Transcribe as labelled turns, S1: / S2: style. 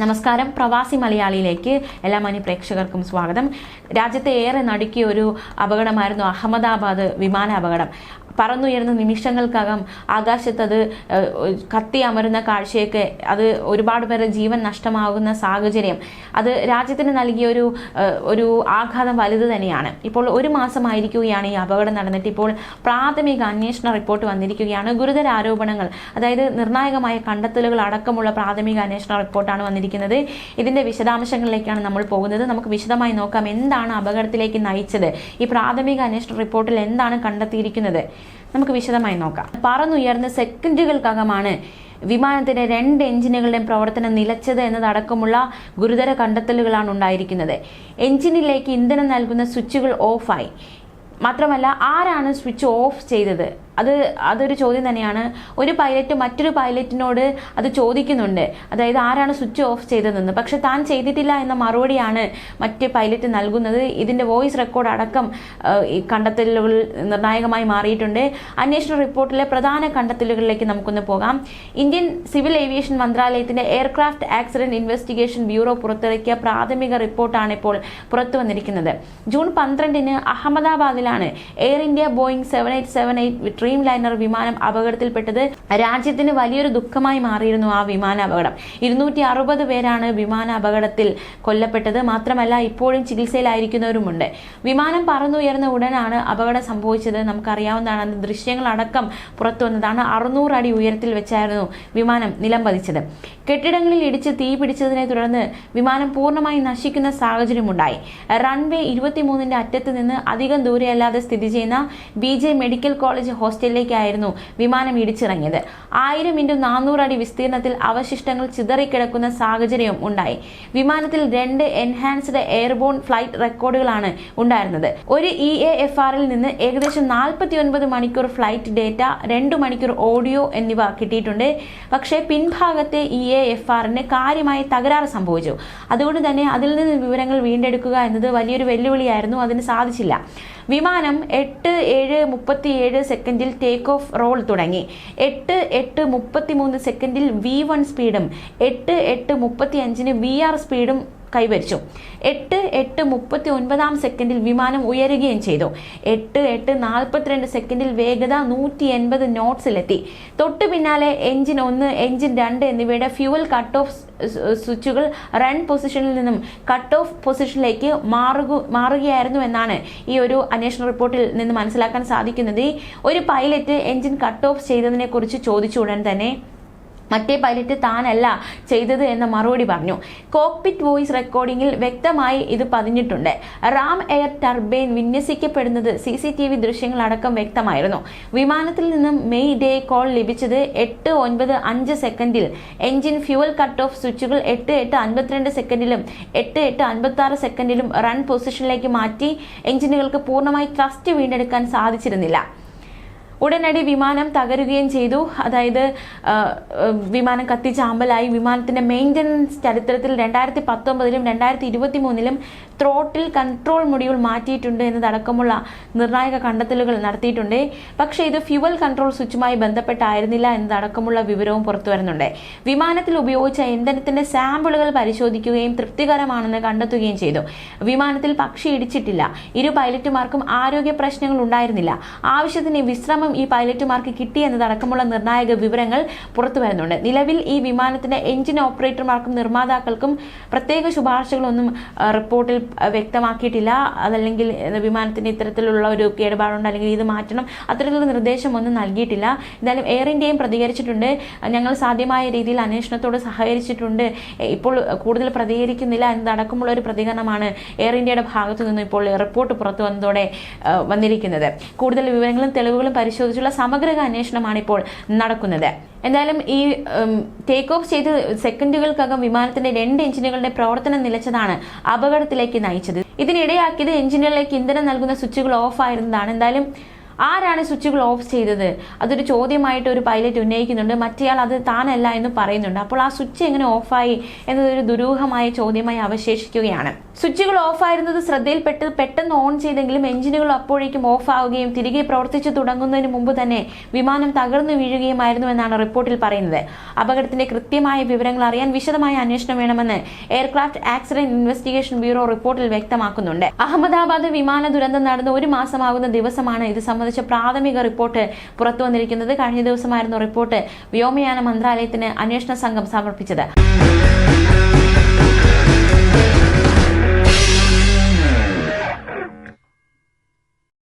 S1: നമസ്കാരം. പ്രവാസി മലയാളിയിലേക്ക് എല്ലാ പ്രേക്ഷകർക്കും സ്വാഗതം. രാജ്യത്തെ ഏറെ നടുക്കിയ ഒരു അപകടമായിരുന്നു അഹമ്മദാബാദ് വിമാന അപകടം പറന്നുയർന്ന നിമിഷങ്ങൾക്കകം ആകാശത്ത് അത് കത്തി അമരുന്ന കാഴ്ചയൊക്കെ അത് ഒരുപാട് പേരുടെ ജീവൻ നഷ്ടമാകുന്ന സാഹചര്യം. അത് രാജ്യത്തിന് നൽകിയ ഒരു ഒരു ആഘാതം വലുത് തന്നെയാണ്. ഇപ്പോൾ ഒരു മാസമായിരിക്കുകയാണ് ഈ അപകടം നടന്നിട്ട്. ഇപ്പോൾ പ്രാഥമിക അന്വേഷണ റിപ്പോർട്ട് വന്നിരിക്കുകയാണ്. ഗുരുതര ആരോപണങ്ങൾ അതായത് നിർണായകമായ കണ്ടെത്തലുകൾ അടക്കമുള്ള പ്രാഥമിക അന്വേഷണ റിപ്പോർട്ടാണ് വന്നിരിക്കുന്നത്. ഇതിന്റെ വിശദാംശങ്ങളിലേക്കാണ് നമ്മൾ പോകുന്നത്. നമുക്ക് വിശദമായി നോക്കാം. എന്താണ് അപകടത്തിലേക്ക് നയിച്ചത്? ഈ പ്രാഥമിക അന്വേഷണ റിപ്പോർട്ടിൽ എന്താണ് കണ്ടെത്തിയിരിക്കുന്നത്? നമുക്ക് വിശദമായി നോക്കാം. പറന്നുയർന്ന് സെക്കൻഡുകൾക്കകമാണ് വിമാനത്തിന്റെ രണ്ട് എഞ്ചിനുകളുടെയും പ്രവർത്തനം നിലച്ചത് എന്നതടക്കമുള്ള ഗുരുതര കണ്ടെത്തലുകളാണ് ഉണ്ടായിരിക്കുന്നത്. എഞ്ചിനിലേക്ക് ഇന്ധനം നൽകുന്ന സ്വിച്ചുകൾ ഓഫായി. മാത്രമല്ല ആരാണ് സ്വിച്ച് ഓഫ് ചെയ്തത്? അത് അതൊരു ചോദ്യം തന്നെയാണ്. ഒരു പൈലറ്റ് മറ്റൊരു പൈലറ്റിനോട് അത് ചോദിക്കുന്നുണ്ട്. അതായത് ആരാണ് സ്വിച്ച് ഓഫ് ചെയ്തതെന്ന്. പക്ഷെ താൻ ചെയ്തിട്ടില്ല എന്ന മറുപടിയാണ് മറ്റ് പൈലറ്റ് നൽകുന്നത്. ഇതിന്റെ വോയിസ് റെക്കോർഡ് അടക്കം കണ്ടെത്തലുകൾ നിർണായകമായി മാറിയിട്ടുണ്ട്. അന്വേഷണ റിപ്പോർട്ടിലെ പ്രധാന കണ്ടെത്തലുകളിലേക്ക് നമുക്കൊന്ന് പോകാം. ഇന്ത്യൻ സിവിൽ ഏവിയേഷൻ മന്ത്രാലയത്തിന്റെ എയർക്രാഫ്റ്റ് ആക്സിഡന്റ് ഇൻവെസ്റ്റിഗേഷൻ ബ്യൂറോ പുറത്തിറക്കിയ പ്രാഥമിക റിപ്പോർട്ടാണ് ഇപ്പോൾ പുറത്തു വന്നിരിക്കുന്നത്. ജൂൺ പന്ത്രണ്ടിന് അഹമ്മദാബാദിലാണ് Air India Boeing seven eight seven eight Dreamliner വിമാനം അപകടത്തിൽപ്പെട്ടത് രാജ്യത്തിന് വലിയൊരു ദുഃഖമായി മാറിയിരുന്നു ആ വിമാന അപകടം. ഇരുന്നൂറ്റി അറുപത് പേരാണ് വിമാന അപകടത്തിൽ കൊല്ലപ്പെട്ടത്. മാത്രമല്ല ഇപ്പോഴും ചികിത്സയിലായിരിക്കുന്നവരുമുണ്ട്. വിമാനം പറന്നുയർന്ന ഉടനാണ് അപകടം സംഭവിച്ചത്. നമുക്കറിയാവുന്നതാണ് അത് ദൃശ്യങ്ങളടക്കം പുറത്തു വന്നതാണ് അറുന്നൂറ് അടി ഉയരത്തിൽ വെച്ചായിരുന്നു വിമാനം നിലം പതിച്ചത്. കെട്ടിടങ്ങളിൽ ഇടിച്ച് തീ പിടിച്ചതിനെ തുടർന്ന് വിമാനം പൂർണമായി നശിക്കുന്ന സാഹചര്യമുണ്ടായി. റൺവേ ഇരുപത്തിമൂന്നിന്റെ അറ്റത്ത് നിന്ന് അധികം ദൂരെയല്ലാതെ സ്ഥിതി ചെയ്യുന്ന ബി മെഡിക്കൽ കോളേജ് ഹോസ്റ്റലിലേക്കായിരുന്നു വിമാനം ഇടിച്ചിറങ്ങിയത്. ആയിരം ഇന്റു നാനൂറ് അടി വിസ്തീർണത്തിൽ അവശിഷ്ടങ്ങൾ ചിതറിക്കിടക്കുന്ന സാഹചര്യവും ഉണ്ടായി. വിമാനത്തിൽ രണ്ട് എൻഹാൻസ്ഡ് എയർബോൺ ഫ്ലൈറ്റ് റെക്കോർഡുകളാണ് ഉണ്ടായിരുന്നത്. ഒരു ഇ എ എഫ് ആറിൽ നിന്ന് ഏകദേശം നാൽപ്പത്തി ഒൻപത് മണിക്കൂർ ഫ്ലൈറ്റ് ഡേറ്റ രണ്ട് മണിക്കൂർ ഓഡിയോ എന്നിവ കിട്ടിയിട്ടുണ്ട്. പക്ഷേ പിൻഭാഗത്തെ ഇ എ എഫ് ആറിന് കാര്യമായി തകരാറ് സംഭവിച്ചു. അതുകൊണ്ട് തന്നെ അതിൽ നിന്ന് വിവരങ്ങൾ വീണ്ടെടുക്കുക എന്നത് വലിയൊരു വെല്ലുവിളിയായിരുന്നു. അതിന് സാധിച്ചില്ല. വിമാനം എട്ട് ഏഴ് മുപ്പത്തി ഏഴ് സെക്കൻഡിൽ ടേക്ക് ഓഫ് റോൾ തുടങ്ങി. എട്ട് എട്ട് മുപ്പത്തി മൂന്ന് സെക്കൻഡിൽ വി വൺ സ്പീഡും എട്ട് എട്ട് മുപ്പത്തി അഞ്ചിന് വി ആർ സ്പീഡും കൈവരിച്ചു. എട്ട് എട്ട് മുപ്പത്തി ഒൻപതാം സെക്കൻഡിൽ വിമാനം ഉയരുകയും ചെയ്തു. എട്ട് എട്ട് നാൽപ്പത്തിരണ്ട് സെക്കൻഡിൽ വേഗത നൂറ്റി എൺപത് നോട്ട്സിലെത്തി. തൊട്ടു പിന്നാലെ എഞ്ചിൻ ഒന്ന് എഞ്ചിൻ രണ്ട് എന്നിവയുടെ ഫ്യൂവൽ കട്ട് ഓഫ് സ്വിച്ചുകൾ റൺ പൊസിഷനിൽ നിന്നും കട്ട് ഓഫ് പൊസിഷനിലേക്ക് മാറുക മാറുകയായിരുന്നു എന്നാണ് ഈ ഒരു അന്വേഷണ റിപ്പോർട്ടിൽ നിന്ന് മനസ്സിലാക്കാൻ സാധിക്കുന്നത്. ഒരു പൈലറ്റ് എഞ്ചിൻ കട്ട് ഓഫ് ചെയ്തതിനെക്കുറിച്ച് ചോദിച്ചു ഉടൻ തന്നെ മറ്റേ പൈലറ്റ് താനല്ല ചെയ്തത് എന്ന മറുപടി പറഞ്ഞു. കോക്പിറ്റ് വോയിസ് റെക്കോർഡിംഗിൽ വ്യക്തമായി ഇത് പതിഞ്ഞിട്ടുണ്ട്. റാം എയർ ടർബൈൻ വിന്യസിക്കപ്പെടുന്നത് സി സി ടി വി ദൃശ്യങ്ങളടക്കം വ്യക്തമായിരുന്നു. വിമാനത്തിൽ നിന്നും മെയ് ഡേ കോൾ ലഭിച്ചത് എട്ട് ഒൻപത് അഞ്ച് സെക്കൻഡിൽ. എഞ്ചിൻ ഫ്യൂവൽ കട്ട് ഓഫ് സ്വിച്ചുകൾ എട്ട് എട്ട് അൻപത്തിരണ്ട് സെക്കൻഡിലും എട്ട് എട്ട് അൻപത്തി ആറ് സെക്കൻഡിലും റൺ പൊസിഷനിലേക്ക് മാറ്റി എഞ്ചിനുകൾക്ക് പൂർണമായി ട്രസ്റ്റ് വീണ്ടെടുക്കാൻ സാധിച്ചിരുന്നില്ല. ഉടനടി വിമാനം തകരുകയും ചെയ്തു. അതായത് വിമാനം കത്തിച്ചാമ്പലായി വിമാനത്തിന്റെ മെയിന്റനൻസ് ചരിത്രത്തിൽ രണ്ടായിരത്തി പത്തൊമ്പതിലും രണ്ടായിരത്തി ഇരുപത്തി മൂന്നിലും ത്രോട്ടിൽ കൺട്രോൾ മൊഡ്യൂൾ മാറ്റിയിട്ടുണ്ട് എന്നതടക്കമുള്ള നിർണായക കണ്ടെത്തലുകൾ നടത്തിയിട്ടുണ്ട്. പക്ഷേ ഇത് ഫ്യുവൽ കൺട്രോൾ സ്വിച്ചുമായി ബന്ധപ്പെട്ടായിരുന്നില്ല എന്നതടക്കമുള്ള വിവരവും പുറത്തു വരുന്നുണ്ട്. വിമാനത്തിൽ ഉപയോഗിച്ച ഇന്ധനത്തിന്റെ സാമ്പിളുകൾ പരിശോധിക്കുകയും തൃപ്തികരമാണെന്ന് കണ്ടെത്തുകയും ചെയ്തു. വിമാനത്തിൽ പക്ഷി ഇടിച്ചിട്ടില്ല. ഇരു പൈലറ്റുമാർക്കും ആരോഗ്യ പ്രശ്നങ്ങൾ ഉണ്ടായിരുന്നില്ല. ആവശ്യത്തിന് വിശ്രമം ഈ പൈലറ്റുമാർക്ക് കിട്ടി എന്നതടക്കമുള്ള നിർണായക വിവരങ്ങൾ പുറത്തു വരുന്നുണ്ട്. നിലവിൽ ഈ വിമാനത്തിന്റെ എഞ്ചിൻ ഓപ്പറേറ്റർമാർക്കും നിർമ്മാതാക്കൾക്കും പ്രത്യേക ശുപാർശകളൊന്നും റിപ്പോർട്ടിൽ വ്യക്തമാക്കിയിട്ടില്ല. അതല്ലെങ്കിൽ വിമാനത്തിന്റെ വിമാനത്തിന് ഇത്തരത്തിലുള്ള ഒരു കേടുപാടുണ്ട് അല്ലെങ്കിൽ ഇത് മാറ്റണം. അത്തരത്തിലുള്ള നിർദ്ദേശമൊന്നും നൽകിയിട്ടില്ല. എന്തായാലും എയർ ഇന്ത്യയും പ്രതികരിച്ചിട്ടുണ്ട്. ഞങ്ങൾ സാധ്യമായ രീതിയിൽ അന്വേഷണത്തോട് സഹകരിച്ചിട്ടുണ്ട്. ഇപ്പോൾ കൂടുതൽ പ്രതികരിക്കുന്നില്ല എന്നതടക്കമുള്ള ഒരു പ്രതികരണമാണ് എയർ ഇന്ത്യയുടെ ഭാഗത്തു നിന്നും ഇപ്പോൾ റിപ്പോർട്ട് പുറത്തു വന്നതോടെ വന്നിരിക്കുന്നത്. കൂടുതൽ വിവരങ്ങളും തെളിവുകളും പരിശോധിച്ചുള്ള സമഗ്ര അന്വേഷണമാണ് ഇപ്പോൾ നടക്കുന്നത്. എന്തായാലും ഈ ടേക്ക് ഓഫ് ചെയ്ത് സെക്കൻഡുകൾക്കകം വിമാനത്തിന്റെ രണ്ട് എഞ്ചിനുകളുടെ പ്രവർത്തനം നിലച്ചതാണ് അപകടത്തിലേക്ക് നയിച്ചത്. ഇതിനിടയാക്കിയത് എഞ്ചിനുകളിലേക്ക് ഇന്ധനം നൽകുന്ന സ്വിച്ചുകൾ ഓഫ് ആയിരുന്നതാണ്. എന്തായാലും ആരാണ് സ്വിച്ചുകൾ ഓഫ് ചെയ്തത്? അതൊരു ചോദ്യമായിട്ട് ഒരു പൈലറ്റ് ഉന്നയിക്കുന്നുണ്ട്. മറ്റേയാൾ അത് താനല്ല എന്ന് പറയുന്നുണ്ട്. അപ്പോൾ ആ സ്വിച്ച് എങ്ങനെ ഓഫായി എന്നതൊരു ദുരൂഹമായ ചോദ്യമായി അവശേഷിക്കുകയാണ്. സ്വിച്ചുകൾ ഓഫായിരുന്നത് ശ്രദ്ധയിൽപ്പെട്ട് പെട്ടെന്ന് ഓൺ ചെയ്തെങ്കിലും എഞ്ചിനുകൾ അപ്പോഴേക്കും ഓഫ് ആവുകയും തിരികെ പ്രവർത്തിച്ചു തുടങ്ങുന്നതിന് മുമ്പ് തന്നെ വിമാനം തകർന്നു വീഴുകയുമായിരുന്നു എന്നാണ് റിപ്പോർട്ടിൽ പറയുന്നത്. അപകടത്തിന്റെ കൃത്യമായ വിവരങ്ങൾ അറിയാൻ വിശദമായ അന്വേഷണം വേണമെന്ന് എയർക്രാഫ്റ്റ് ആക്സിഡന്റ് ഇൻവെസ്റ്റിഗേഷൻ ബ്യൂറോ റിപ്പോർട്ടിൽ വ്യക്തമാക്കുന്നുണ്ട്. അഹമ്മദാബാദ് വിമാന ദുരന്തം നടന്ന് ഒരു മാസമാകുന്ന ദിവസമാണ് ഇത് സംബന്ധിച്ച പ്രാഥമിക റിപ്പോർട്ട് പുറത്തു വന്നിരിക്കുന്നത് കഴിഞ്ഞ ദിവസമായിരുന്നു റിപ്പോർട്ട് വ്യോമയാന മന്ത്രാലയത്തിന് അന്വേഷണ സംഘം സമർപ്പിച്ചത്.